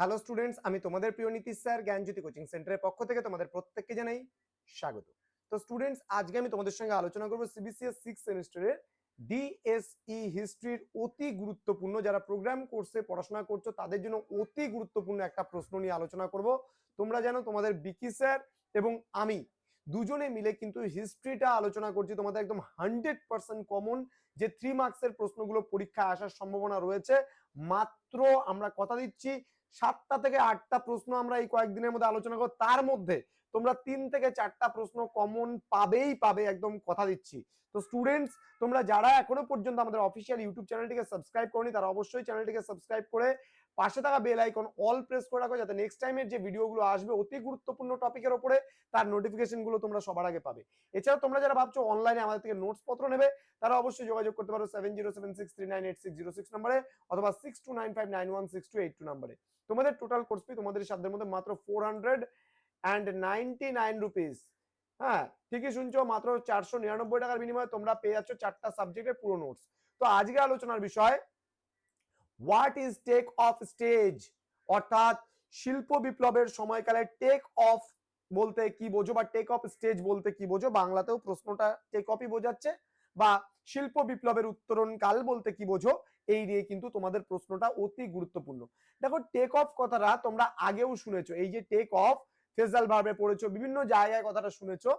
Hello students আমি তোমাদের প্রিয় নীতিশ স্যার, জ্ঞানজ্যোতি কোচিং সেন্টারের পক্ষ থেকে তোমাদের প্রত্যেককে জানাই স্বাগত। তো স্টুডেন্টস আজকে আমি তোমাদের সঙ্গে আলোচনা করব সিবিসিএস সিক্স সেমিস্টারের ডিএসই হিস্ট্রির অতি গুরুত্বপূর্ণ যারা প্রোগ্রাম কোর্সে পড়াশোনা করছ, তাদের জন্য অতি গুরুত্বপূর্ণ একটা প্রশ্ন নিয়ে আলোচনা করব। তোমরা জানো, তোমাদের বিকি স্যার এবং আমি দুজনে মিলে কিন্তু হিস্ট্রিটা আলোচনা করছি। তোমাদের একদম হান্ড্রেড পার্সেন্ট কমন যে থ্রি মার্কসের প্রশ্নগুলো পরীক্ষায় আসার সম্ভাবনা রয়েছে। মাত্র আমরা কথা দিচ্ছি সাতটা থেকে আটটা প্রশ্ন আমরা এই কয়েকদিনের মধ্যে আলোচনা করব। তার মধ্যে তোমরা তিন থেকে চারটা প্রশ্ন কমন পাবেই পাবে, একদম কথা দিচ্ছি। তো স্টুডেন্টস তোমরা যারা এখনও পর্যন্ত আমাদের অফিসিয়াল ইউটিউব চ্যানেলটিকে সাবস্ক্রাইব করনি, তারা অবশ্যই চ্যানেলটিকে সাবস্ক্রাইব করে পাশে থাকা বেল আইকন অল প্রেস করে রাখো, যাতে নেক্সট টাইমের যে ভিডিওগুলো আসবে অতি গুরুত্বপূর্ণ টপিকের উপরে তার নোটিফিকেশনগুলো তোমরা সবার আগে পাবে। এছাড়াও তোমরা যারা ভাবছ অনলাইনে আমাদের থেকে নোটস পত্র নেবে, তারা অবশ্যই যোগাযোগ করতে পারো seven zero seven six three nine eight six zero six নাম্বারে অথবা six two nine five nine one six two eight two নাম্বারে। তোমাদের টোটাল কোর্স ফি তোমাদের সাধ্যের মধ্যে মাত্র four hundred and ninety nine rupees হ্যাঁ ঠিকই শুনছো, মাত্র চারশো নিরানব্বই টাকার বিনিময়ে তোমরা পেয়ে যাচ্ছ চারটা সাবজেক্টের পুরো নোটস তো আজকে আলোচনার বিষয় what is take off stage অর্থাৎ শিল্প বিপ্লবের সময়কালে টেক অফ বলতে কি বোঝো বা টেক অফ স্টেজ বলতে কি বোঝো? বাংলাতেও প্রশ্নটা টেক অফই বোঝাচ্ছে। বা শিল্প বিপ্লবের উত্তরণ কাল বলতে কি বোঝো? এই নিয়ে কিন্তু তোমাদের প্রশ্নটা অতি গুরুত্বপূর্ণ। দেখো টেক অফ কথাটা তোমরা আগেও শুনেছো। এই যে টেক অফ ফেজাল ভাবে পড়েছো, বিভিন্ন জায়গায় কথাটা শুনেছো।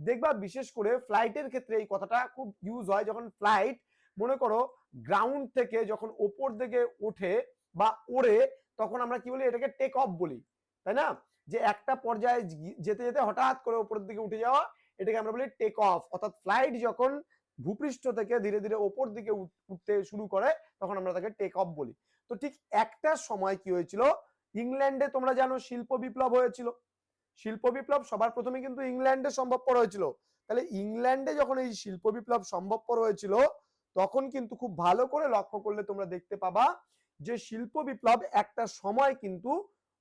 দেখবা বিশেষ করে ফ্লাইটের ক্ষেত্রে এই কথাটা খুব ইউজ হয়, যখন ফ্লাইট মনে করো গ্রাউন্ড থেকে যখন ওপর দিকে ওঠে বা ওড়ে, তখন আমরা কি বলি, এটাকে টেক অফ বলি, তাই না? যে একটা পর্যায়ে যেতে যেতে হঠাৎ করে ওপরের দিকে উঠে যাওয়া, এটাকে আমরা বলি টেক অফ অর্থাৎ ফ্লাইট যখন ভূপৃষ্ঠ থেকে ধীরে ধীরে ওপর দিকে উঠ- উঠতে শুরু করে, তখন আমরা তাকে টেক অফ বলি। তো ঠিক একটা সময় কি হয়েছিল? ইংল্যান্ডে তোমরা জানো শিল্প বিপ্লব হয়েছিল। শিল্প বিপ্লব সবার প্রথমে কিন্তু ইংল্যান্ডে সম্ভবপর হয়েছিল। তাহলে ইংল্যান্ডে যখন এই শিল্প বিপ্লব সম্ভবপর হয়েছিল, তখন কিন্তু খুব ভালো করে লক্ষ্য করলে তোমরা দেখতে পাবা যে শিল্প বিপ্লব একটা সময় কিন্তু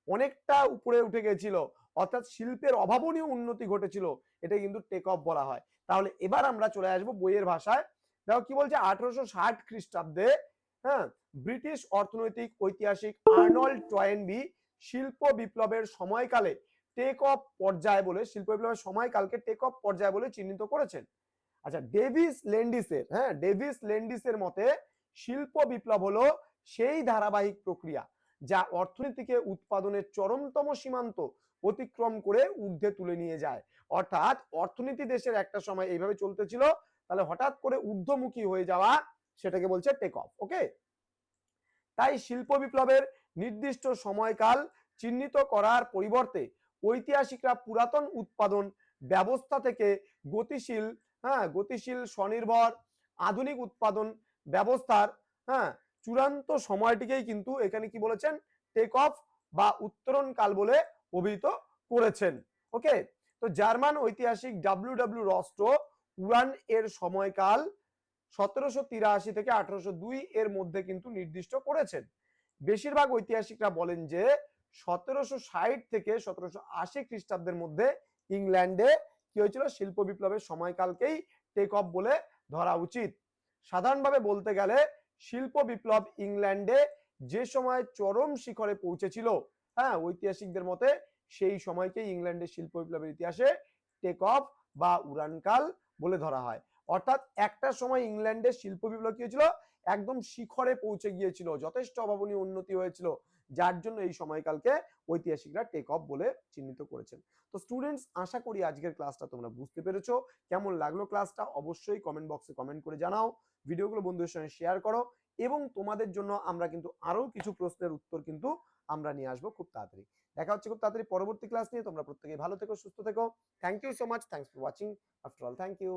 অনেকটা উপরে উঠে গেছিল। অর্থাৎ শিল্পের অভাবনীয় উন্নতি ঘটেছিল, এটা কিন্তু টেক অফ বলা হয়। তাহলে এবার আমরা চলে আসব বইয়ের ভাষায়। দেখো কি বলছে? আঠারোশো ষাট খ্রিস্টাব্দে হ্যাঁ ব্রিটিশ অর্থনৈতিক ঐতিহাসিক আর্নল্ড টয়েনবি শিল্প বিপ্লবের সময়কালে টেক অফ পর্যায় বলে শিল্প বিপ্লবের সময়কালকে টেক অফ পর্যায় বলে চিহ্নিত করেছেন। আচ্ছা ডেভিস লেন্ডিসের হ্যাঁ ডেভিস লেন্ডিসের মতে শিল্প বিপ্লব হলো সেই ধারাবাহিক প্রক্রিয়া যা অর্থনীতিকে উৎপাদনের চরমতম সীমান্ত অতিক্রম করে ঊর্ধ্বে তুলে নিয়ে যায়। অর্থাৎ অর্থনীতি দেশের একটা সময় এইভাবে চলতেছিল, তাহলে হঠাৎ করে ঊর্ধ্বমুখী হয়ে যাওয়া সেটাকে বলছে টেক অফ ওকে তাই শিল্প বিপ্লবের নির্দিষ্ট সময়কাল চিহ্নিত করার পরিবর্তে ঐতিহাসিকরা পুরাতন উৎপাদন ব্যবস্থা থেকে গতিশীল হ্যাঁ গতিশীল, স্বনির্ভর, আধুনিক উৎপাদন ব্যবস্থার হ্যাঁ চূড়ান্ত সময়টিকেই কিন্তু এখানে কি বলেছেন? টেক অফ বা উত্তরণ কাল বলে অভিহিত করেছেন। ওকে তো জার্মান ঐতিহাসিক ডাব্লিউ ডাব্লিউ রস্টো উড়ান এর সময়কাল সতেরোশো তিরাশি থেকে আঠারোশো দুই এর মধ্যে কিন্তু নির্দিষ্ট করেছেন। বেশিরভাগ ঐতিহাসিকরা বলেন যে সতেরোশো ষাট থেকে সতেরোশো আশি খ্রিস্টাব্দের মধ্যে ইংল্যান্ডে কি হয়েছিল? শিল্প বিপ্লবের সময়কালকেই টেক অফ বলে ধরা উচিত। সাধারণভাবে বলতে গেলে শিল্প বিপ্লব ইংল্যান্ডে যে সময় চরম শিখরে পৌঁছেছিল হ্যাঁ ঐতিহাসিকদের মতে সেই সময়কেই ইংল্যান্ডের শিল্প বিপ্লবের ইতিহাসে টেক অফ বা উড়ানকাল বলে ধরা হয়। অর্থাৎ একটা সময় ইংল্যান্ডের শিল্প বিপ্লব কি হয়েছিল? একদম শিখরে পৌঁছে গিয়েছিল, যথেষ্ট অভাবনীয় উন্নতি হয়েছিল। যার জন্য এই সময়কালকে ঐতিহাসিকরা টেক অফ বলে চিহ্নিত করেছেন। তো স্টুডেন্টস আশা করি আজকের ক্লাসটা তোমরা বুঝতে পেরেছ। কেমন লাগল ক্লাসটা অবশ্যই কমেন্ট বক্সে কমেন্ট করে জানাও। ভিডিওগুলো বন্ধুদের সঙ্গে শেয়ার করো এবং তোমাদের জন্য আমরা কিন্তু আরও কিছু প্রশ্নের উত্তর কিন্তু আমরা নিয়ে আসব খুব তাড়াতাড়ি। দেখা হচ্ছে খুব তাড়াতাড়ি পরবর্তী ক্লাস নিয়ে। তোমরা প্রত্যেকেই ভালো থেকো, সুস্থ থেকো। Thank you so much thanks for watching after all thank you